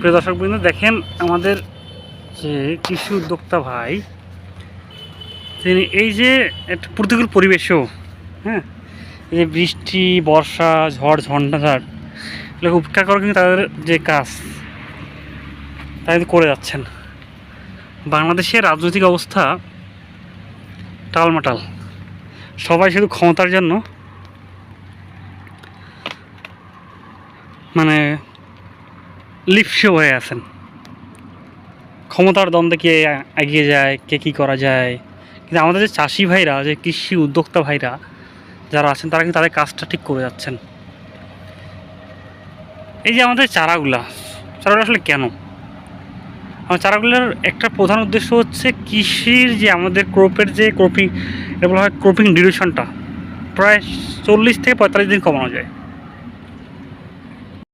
প্রিয় দর্শকবৃন্দ দেখেন আমাদের যে কৃষি উদ্যোক্তা ভাই, তিনি এই যে একটা প্রতিকূল পরিবেশেও হ্যাঁ এই যে বৃষ্টি, বর্ষা, ঝড় ঝঞ্ঝাঝাড় এগুলো উপেক্ষা করে কিন্তু তাদের যে কাজ তাই কিন্তু করে যাচ্ছেন। বাংলাদেশের রাজনৈতিক অবস্থা টালমাটাল। সবাই শুধু ক্ষমতার জন্য মানে লিপ্স হয়ে আছেন। ক্ষমতার দ্বন্দ্বে কে এগিয়ে যায়, কে কী করা যায়? কিন্তু আমাদের যে চাষি ভাইরা, যে কৃষি উদ্যোক্তা ভাইরা যারা আছেন, তারা কিন্তু তাদের কাজটা ঠিক করে যাচ্ছেন। এই যে আমাদের চারাগুলা, চারাগুলো আসলে কেন? আমার চারাগুলোর একটা প্রধান উদ্দেশ্য হচ্ছে কৃষির যে আমাদের ক্রোপের যে ক্রপিং এগুলো হয় ক্রপিং ডিউরেশনটা, প্রায় চল্লিশ থেকে পঁয়তাল্লিশ দিন কমানো যায়।